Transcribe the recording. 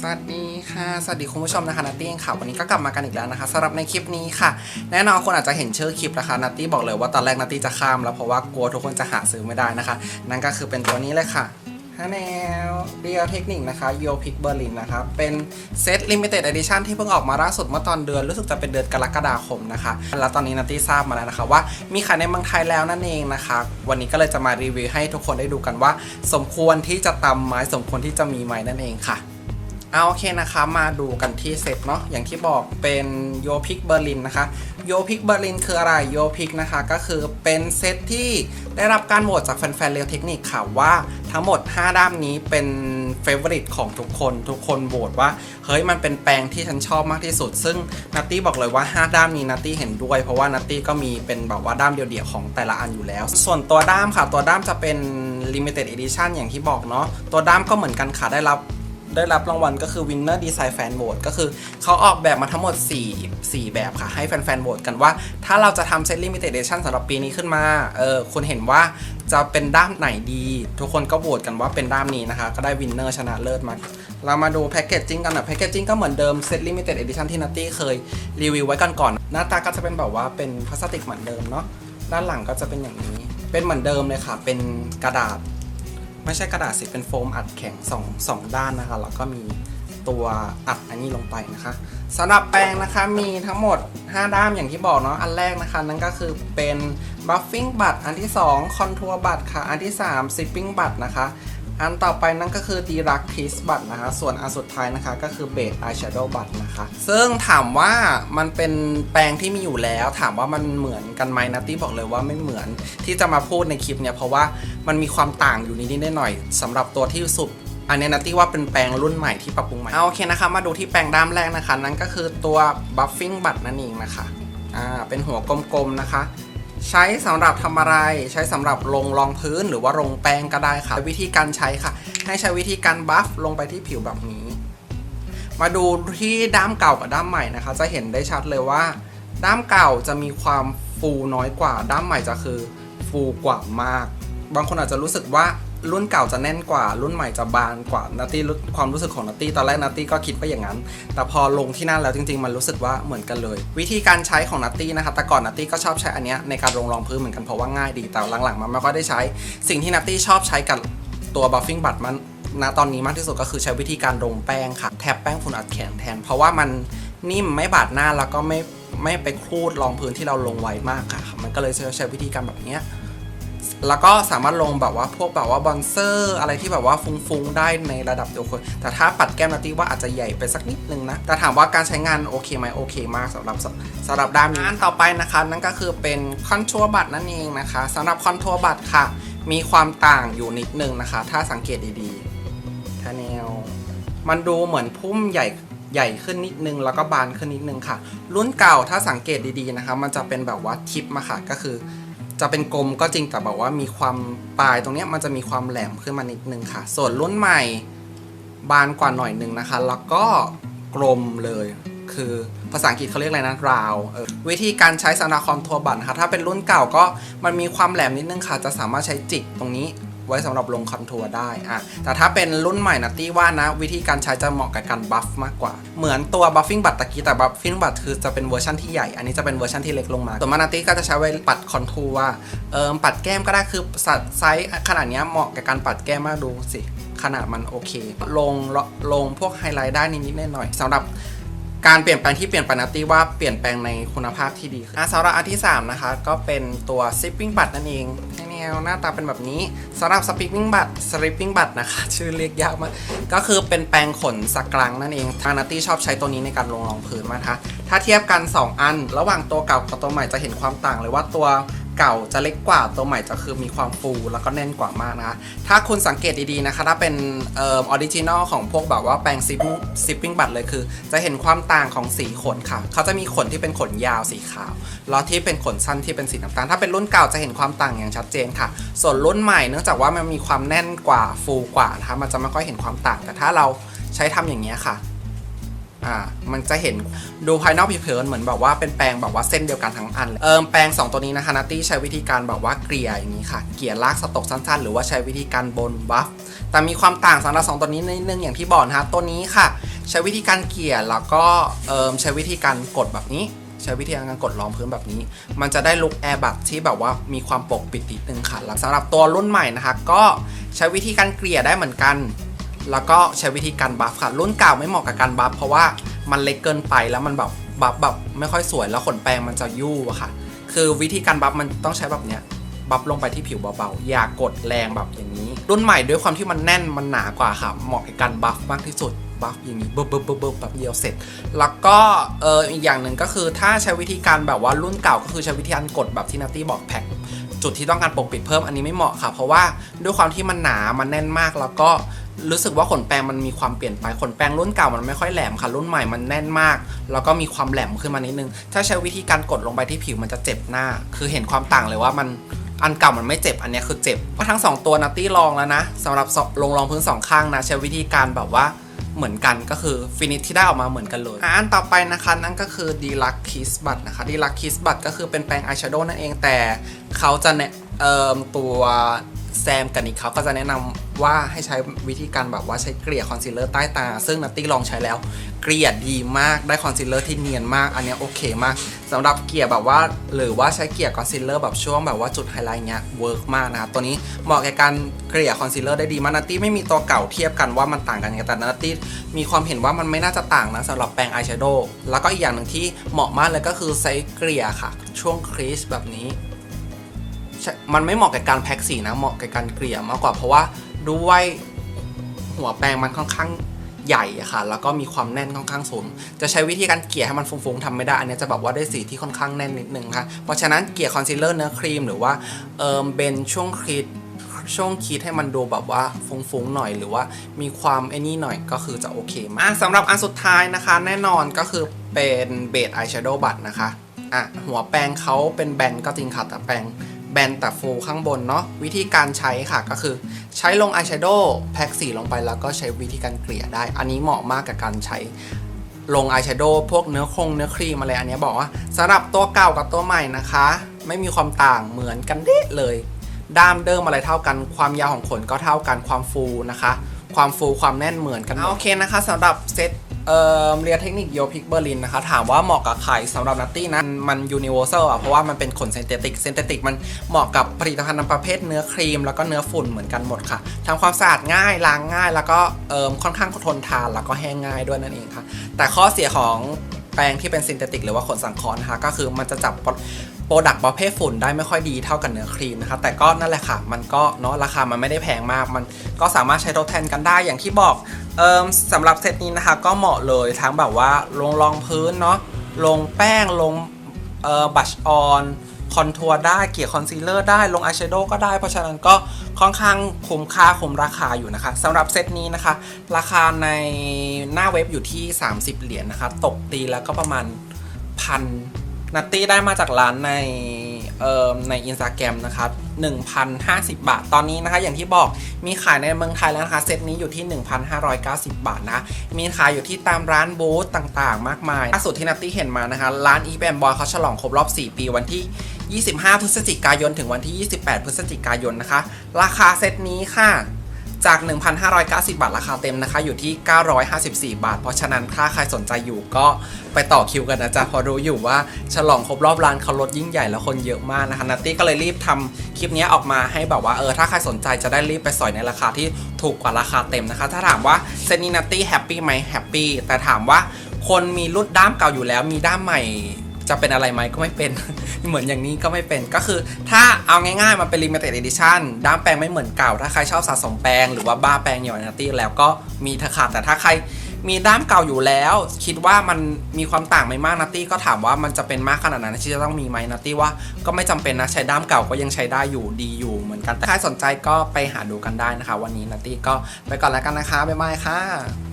สวัสดีค่ะ สวัสดีคุณผู้ชมนะคะนัตตี้ค่ะ วันนี้ก็กลับมากันอีกแล้วนะคะสำหรับในคลิปนี้ค่ะ แน่นอนคนอาจจะเห็นชื่อคลิปนะคะนัตตี้บอกเลยว่าตอนแรกนัตตี้จะข้ามแล้วเพราะว่ากลัวทุกคนจะหาซื้อไม่ได้นะคะ นั่นก็คือเป็นตัวนี้เลยค่ะฮาแนลเรียเทคนิคนะคะโยพิกเบอร์ลินนะคะเป็นเซตลิมิเต็ดเอดิชันที่เพิ่งออกมาล่าสุดเมื่อตอนเดือนรู้สึกจะเป็นเดือนกรกฎาคมนะคะ แล้วตอนนี้นัตตี้ทราบมาแล้วนะคะว่ามีขายในเมืองไทยแล้วนั่นเองนะคะ วันนี้ก็เลยจะมารีวิวให้ทุกคนได้ดูกันว่า สมควรที่จะตำไม้สมควรที่จะมีไม้นั่นเองค่ะ เอาโอเคนะคะมาดูกันที่เซตเนาะอย่างที่บอกเป็นโยพิกเบอร์ลินนะคะโยพิกเบอร์ลินคืออะไรโยพิกนะคะก็คือเป็นเซตที่ได้รับการโหวตจากแฟนๆเรียวเทคนิคค่ะว่าทั้งหมด 5 ด้ามนี้เป็นเฟเวอริตของทุกคน ทุกคนโหวตว่า เฮ้ยมันเป็นแปลงที่ฉันชอบมากที่สุด ซึ่งนัตตี้บอกเลยว่า 5 ด้ามนี้นัตตี้เห็นด้วย เพราะว่านัตตี้ก็มีเป็นแบบว่าด้ามเดี่ยวๆของแต่ละอันอยู่แล้ว ส่วนตัวด้ามค่ะ ตัวด้ามจะเป็น limited edition อย่างที่บอกเนาะตัวด้ามก็เหมือนกันค่ะได้รับ ได้รับรางวัลก็คือ Winner Design Fan Vote ก็คือเขาออกแบบมาทั้งหมด 4 4 แบบค่ะ ให้แฟนๆโหวตกันว่า ถ้าเราจะทำเซต Limited Edition สำหรับปีนี้ขึ้นมา เออคุณเห็นว่าจะเป็นด้ามไหนดี ทุกคนก็โหวตกันว่าเป็นด้ามนี้นะคะ ก็ได้ Winner ชนะเลิศมา เรามาดูแพคเกจจิ้งกันน่อยแพคเกจจิ้งก็เหมือนเดิมเซต Limited Edition ที่นัตตี้เคยรีวิวไว้กันก่อน หน้าตาก็จะเป็นแบบว่าเป็นพลาสติกเหมือนเดิมเนาะด้านหลังก็จะเป็นอย่างนี้ เป็นเหมือนเดิมเลยค่ะ เป็นกระดาษ ไม่ใช่กระดาษสิเป็นโฟมอัดแข็งสองสองด้านนะคะ แล้วก็มีตัวอัดอันนี้ลงไปนะคะสำหรับแปรงนะคะมีทั้งหมด 5 ด้ามอย่างที่บอกเนาะอันแรกนะคะนั่นก็คือเป็นบัฟฟิ้งบัตอันที่ 2 คอนทัวร์บัตค่ะ อันที่ 3 ซิปปิ้งบัตนะคะ อันต่อไปนั่นก็คือดีรักคิสบัตนะคะ ส่วนอันสุดท้ายนะคะก็คือเบสอายแชโดว์บัตนะคะ ซึ่งถามว่ามันเป็นแปรงที่มีอยู่แล้ว ถามว่ามันเหมือนกันไหมนัตตี้บอกเลยว่าไม่เหมือนที่จะมาพูดในคลิปเนี่ยเพราะว่ามันมีความต่างอยู่นิดๆหน่อยๆสำหรับตัวที่สุดอันนี้นัตตี้ว่าเป็นแปรงรุ่นใหม่ที่ปรับปรุงใหม่เอาโอเคนะคะ มาดูที่แปรงด้ามแรกนะคะ นั่นก็คือตัว buffing บัตนั่นเองนะคะอ่าเป็นหัวกลมๆนะคะ ใช้สำหรับทำอะไรใช้สำหรับลงรองพื้นหรือว่าลงแป้งก็ได้ค่ะ วิธีการใช้ค่ะ ให้ใช้วิธีการบัฟลงไปที่ผิวแบบนี้ มาดูที่ด้ามเก่ากับด้ามใหม่นะคะ จะเห็นได้ชัดเลยว่า ด้ามเก่าจะมีความฟูน้อยกว่า ด้ามใหม่จะคือฟูกว่ามาก บางคนอาจจะรู้สึกว่า รุ่นเก่าจะแน่นกว่า รุ่นใหม่จะบานกว่านัตตี้ความรู้สึกของนัตตี้ตอนแรกนัตตี้ก็คิดว่าอย่างนั้น แต่พอลงที่นั่นแล้วจริงๆ มันรู้สึกว่าเหมือนกันเลย วิธีการใช้ของนัตตี้นะคะแต่ก่อนนัตตี้ก็ชอบใช้อันเนี้ยในการลงรองพื้นเหมือนกันเพราะว่าง่ายดีแต่หลังๆมันไม่ค่อยได้ใช้ สิ่งที่นัตตี้ชอบใช้กับตัวบัฟฟิ n งบัตมันณตอนนี้มากที่สุดก็คือใช้วิธีการลงแป้งค่ะแทบแป้งฝุ่นอัดแข็งแทน เพราะว่ามันนิ่มไม่บาดหน้าแล้วก็ไม่ไม่ไปครูดรองพื้นที่เราลงไวมากค่ะ มันก็เลยใช้ใช้วิธีการแบบเนี้ย แล้วก็สามารถลงแบบว่าพวกแบบว่าบอนเซอร์อะไรที่แบบว่าฟุ้งๆ ได้ในระดับเดียวคนแต่ถ้าปัดแก้มนาตี้ว่าอาจจะใหญ่ไปสักนิดนึงนะ แต่ถามว่าการใช้งานโอเคไหมโอเคมากสำหรับสำหรับด้านนี้อันต่อไปนะคะ นั่นก็คือเป็นคอนทัวร์บัตนั่นเองนะคะสำหรับคอนทัวร์บัตค่ะ มีความต่างอยู่นิดนึงนะคะ ถ้าสังเกตดีๆถ้าแนวมันดูเหมือนพุ่มใหญ่ใหญ่ขึ้นนิดนึงแล้วก็บานขึ้นนิดนึงค่ะ รุ่นเก่าถ้าสังเกตดีๆนะคะ มันจะเป็นแบบว่าทิปมาค่ะก็คือ จะเป็นกลมก็จริงแต่แบบว่ามีความปลายตรงเนี้ยมันจะมีความแหลมขึ้นมานิดนึงค่ะ ส่วนรุ่นใหม่บานกว่าหน่อยนึงนะคะ แล้วก็กลมเลย คือภาษาอังกฤษเขาเรียกอะไรนะราวออวิธีการใช้สำหรับคอมทัวร์บัตนะคะถ้าเป็นรุ่นเก่าก็มันมีความแหลมนิดนึงค่ะ จะสามารถใช้จิกตรงนี้ ไว้สำหรับลงคอนทัวร์ได้อะแต่ถ้าเป็นรุ่นใหม่นะตี้ว่านะ วิธีการใช้จะเหมาะกับการบัฟมากกว่า เหมือนตัวบัฟฟิ n งบัตตะกี้แต่บัฟฟิ n งบัตคือจะเป็นเวอร์ชันที่ใหญ่อันนี้จะเป็นเวอร์ชันที่เล็กลงมาส่วนมานาตี้ก็จะใช้ไว้ปัดคอนทัวร์เอิมปัดแก้มก็ได้คือสัดไซส์ขนาดเนี้ยเหมาะกับการปัดแก้มมากดูสิขนาดมันโอเค ลงลงพวกไฮไลท์ได้นิดๆหน่อยๆสำหรับ การเปลี่ยนแปลงที่เปลี่ยนไปนัตตี้ว่าเปลี่ยนแปลงในคุณภาพที่ดีขึ้นอะสำหรับอันที่ 3 นะคะ ก็เป็นตัว Sipping Bud นั่นเองให้แนวหน้าตาเป็นแบบนี้สำหรับ Sipping Bud Sipping Bud นะคะ ชื่อเรียกยากมาก ก็คือเป็นแปรงขนสักกลังนั่นเองทางนัตตี้ชอบใช้ตัวนี้ในการลงรองพื้นมากคะถ้าเทียบกัน 2 อัน ระหว่างตัวเก่ากับตัวใหม่จะเห็นความต่างเลยว่าตัว เก่าจะเล็กกว่าตัวใหม่จะคือมีความฟูแล้วก็แน่นกว่ามากนะคะ ถ้าคุณสังเกตดีๆนะคะ ถ้าเป็นเอ่อออริจินอลของพวกแบบว่าแปรงซิปซิปปิ้งบัตเลยคือ จะเห็นความต่างของสีขนค่ะ เขาจะมีขนที่เป็นขนยาวสีขาว แล้วที่เป็นขนสั้นที่เป็นสีน้ำตาล ถ้าเป็นรุ่นเก่าจะเห็นความต่างอย่างชัดเจนค่ะ ส่วนรุ่นใหม่เนื่องจากว่ามันมีความแน่นกว่าฟูกว่านะคะ มันจะไม่ค่อยเห็นความต่าง แต่ถ้าเราใช้ทำอย่างนี้ค่ะ อ่ามันจะเห็นดูภายนอกผิวเผินเหมือนแบบว่าเป็นแปรงแบบว่าเส้นเดียวกันทั้งอันเอิมแปรงสองตัวนี้นะคะนัตตี้ใช้วิธีการแบบว่าเกลี่ยอย่างนี้ค่ะ เกลี่ยลากสตกสั้นๆ หรือว่าใช้วิธีการบนบัฟแต่มีความต่างสำหรับสองตัวนี้นิดนึงอย่างที่บอกนะคะตัวนี้ค่ะ ใช้วิธีการเกลี่ยแล้วก็เอิมใช้วิธีการกดแบบนี้ใช้วิธีการกดรองพื้นแบบนี้ มันจะได้ลุกแอร์บัตที่แบบว่ามีความปกปิดนิดนึงค่ะแล้วสำหรับตัวรุ่นใหม่นะคะ ก็ใช้วิธีการเกลี่ยได้เหมือนกัน แล้วก็ใช้วิธีการบัฟค่ะ รุ่นเก่าไม่เหมาะกับการบัฟเพราะว่ามันเล็กเกินไปแล้วมันแบบบัฟแบบไม่ค่อยสวยแล้วขนแปรงมันจะยู่อะค่ะ คือวิธีการบัฟมันต้องใช้แบบเนี้ยบัฟลงไปที่ผิวเบาๆ อย่ากดแรงแบบอย่างนี้ รุ่นใหม่ด้วยความที่มันแน่นมันหนากว่าค่ะ เหมาะกับการบัฟมากที่สุดบัฟอย่างนี้เบิบเบิบเบิบเบิบแบบเดียวเสร็จ แล้วก็เอออีกอย่างหนึ่งก็คือถ้าใช้วิธีการแบบว่ารุ่นเก่าก็คือใช้วิธีการกดแบบที่นัตตี้บอกแพ็ค จุดที่ต้องการปกปิดเพิ่มอันนี้ไม่เหมาะค่ะ เพราะว่าด้วยความที่มันหนามันแน่นมากแล้วก็รู้สึกว่าขนแปรงมันมีความเปลี่ยนไปขนแปรงรุ่นเก่ามันไม่ค่อยแหลมค่ะ รุ่นใหม่มันแน่นมาก แล้วก็มีความแหลมขึ้นมานิดนึง ถ้าใช้วิธีการกดลงไปที่ผิวมันจะเจ็บหน้า คือเห็นความต่างเลยว่ามันอันเก่ามันไม่เจ็บอันนี้คือเจ็บก็ทั้งสองตัวนัตตี้ลองแล้วนะสำหรับลงรองพื้นสองข้างนะใช้วิธีการแบบว่า เหมือนกันก็คือฟินิชที่ได้ออกมาเหมือนกันเลยอันต่อไปนะคะนั่นก็คือดีลักคิสบัตนะคะดีลักคิสบัตก็คือเป็นแปรงอายแชโดว์นั่นเองแต่เขาจะเนะเอ่อตัวแซมกับนิกเขาก็จะแนะนำ ว่าให้ใช้วิธีการแบบว่าใช้เกลี่ยคอนซีลเลอร์ใต้ตา ซึ่งนัตตี้ลองใช้แล้ว เกลี่ยดีมากได้คอนซีลเลอร์ที่เนียนมาก อันนี้โอเคมากสำหรับเกลี่ยแบบว่า หรือว่าใช้เกลี่ยคอนซีลเลอร์แบบช่วงแบบว่าจุดไฮไลท์เงี้ยเวิร์กมากนะครับตัวนี้เหมาะแก่การเกลี่ยคอนซีลเลอร์ได้ดีมากนัตตี้ไม่มีตัวเก่าเทียบกันว่ามันต่างกันยังไงแต่นัตตี้มีความเห็นว่ามันไม่น่าจะต่างนะสำหรับแปรงอายแชโดว์แล้วก็อีกอย่างหนึ่งที่เหมาะมากเลยก็คือใช้เกลี่ยค่ะ ช่วงครีสแบบนี้มันไม่เหมาะกับการแพ็กสีนะเหมาะกับการเกลี่ยมากกว่าเพราะว่า ด้วยหัวแปรงมันค่อนข้างใหญ่อะค่ะ แล้วก็มีความแน่นค่อนข้างสูง จะใช้วิธีการเกลี่ยให้มันฟุ้งๆทำไม่ได้ อันนี้จะแบบว่าได้สีที่ค่อนข้างแน่นนิดนึงค่ะ เพราะฉะนั้นเกลี่ยคอนซีลเลอร์เนื้อครีมหรือว่าเอิมเบนช่วงครีดช่วงคีดให้มันดูแบบว่าฟุ้งๆหน่อยหรือว่ามีความไอ้นี่หน่อยก็คือจะโอเคมากสำหรับอันสุดท้ายนะคะ แน่นอนก็คือเป็นเบสอายแชโดว์บัตนะคะอะหัวแปรงเขาเป็นแบนก็จริงค่ะแต่แปรง แบนแต่ฟูข้างบนเนาะวิธีการใช้ค่ะก็คือ ใช้ลงอายแชโดว์แพ็กสีลงไปแล้วก็ใช้วิธีการเกลี่ยได้ อันนี้เหมาะมากกับการใช้ลงอายแชโดว์พวกเนื้อคงเนื้อครีมอะไรอันนี้บอกว่าสำหรับตัวเก่ากับตัวใหม่นะคะ ไม่มีความต่างเหมือนกันเด๊ะเลยด้ามเดิมอะไรเท่ากันความยาวของขนก็เท่ากันความฟูนะคะ ความฟูความแน่นเหมือนกันหมดโอเคนะคะสำหรับเซต เอ่อเรียนเทคนิคโยพิกเบอร์ลินนะคะถามว่าเหมาะกับใครสำหรับนัตตี้นะมันยูนิเวอร์แซลอะเพราะว่ามันเป็นขนเซนเตติกเซนเตติกมันเหมาะกับผลิตภัณฑ์ประเภทเนื้อครีม แล้วก็เนื้อฝุ่นเหมือนกันหมดค่ะทำความสะอาดง่ายล้างง่าย แล้วก็เอ่อค่อนข้างทนทานแล้วก็แห้งง่ายด้วยนั่นเองค่ะ แต่ข้อเสียของแปรงที่เป็นซินเทติกหรือว่าขนสังเคราะห์นะคะก็คือมันจะจับ โปรดักต์ประเภทฝุ่นได้ไม่ค่อยดีเท่ากับเนื้อครีมนะคะแต่ก็นั่นแหละค่ะมันก็เนาะราคามันไม่ได้แพงมาก มันก็สามารถใช้ทดแทนกันได้อย่างที่บอกเอิมสำหรับเซตนี้นะคะก็เหมาะเลยทั้งแบบว่าลงรองพื้นเนาะลงแป้งลงเอ่อบัชออนคอนทัวร์ได้เกลี่ยคอนซีลเลอร์ได้ลงอายแชโดว์ก็ได้ เพราะฉะนั้นก็ค่อนข้างคุ้มค่าคุ้มราคาอยู่นะคะสำหรับเซตนี้นะคะ ราคาในหน้าเว็บอยู่ที่ 30 เหรียญนะคะ ตกตีแล้วก็ประมาณพัน นัตตี้ได้มาจากร้านในเอ่อในอินสตาแกรมนะครับ1,050 บาท ตอนนี้นะคะ อย่างที่บอกมีขายในเมืองไทยแล้วนะคะ เซตนี้อยู่ที่ 1,590 บาทนะ มีขายอยู่ที่ตามร้านบูธต่างๆ มากมายล่าสุดที่นัตตี้เห็นมานะคะ ร้านอีแบมบอยเขาฉลองครบรอบ 4 ปีวันที่ 25 พฤศจิกายน ถึงวันที่ 28 พฤศจิกายนนะคะ ราคาเซตนี้ค่ะ จาก 1,590 บาทราคาเต็มนะคะ อยู่ที่ 954 บาท เพราะฉะนั้นถ้าใครสนใจอยู่ก็ไปต่อคิวกันนะจ๊ะเพอรู้อยู่ว่าฉลองครบรอบร้านเขาลดยิ่งใหญ่แล้วคนเยอะมากนะคะนัตตี้ก็เลยรีบทำคลิปนี้ออกมาให้แบบว่าเออถ้าใครสนใจจะได้รีบไปสอยในราคาที่ถูกกว่าราคาเต็มนะคะ ถ้าถามว่าเซนนี้นัตตี้แฮปปี้ไหมแฮปปี้แต่ถามว่าคนมีรุ่นด้ามเก่าอยู่แล้วมีด้ามใหม่ จะเป็นอะไรไหมก็ไม่เป็น เหมือนอย่างนี้ก็ไม่เป็นก็คือ ถ้าเอาง่ายๆมันเป็น limited edition ด้ามแปลงไม่เหมือนเก่า ถ้าใครชอบสะสมแปลงหรือว่าบ้าแปลงอย่างนัตตี้แล้วก็มีเถอะค่ะแต่ถ้าใครมีด้ามเก่าอยู่แล้ว คิดว่ามันมีความต่างไม่มากนัตตี้ก็ถามว่ามันจะเป็นมากขนาดนั้นที่จะต้องมีไหมนัตตี้ว่าก็ไม่จำเป็นนะใช้ด้ามเก่าก็ยังใช้ได้อยู่ดีอยู่เหมือนกันแต่ใครสนใจก็ไปหาดูกันได้นะคะ วันนี้นัตตี้ก็ไปก่อนแล้วกันนะคะบ๊ายบายค่ะ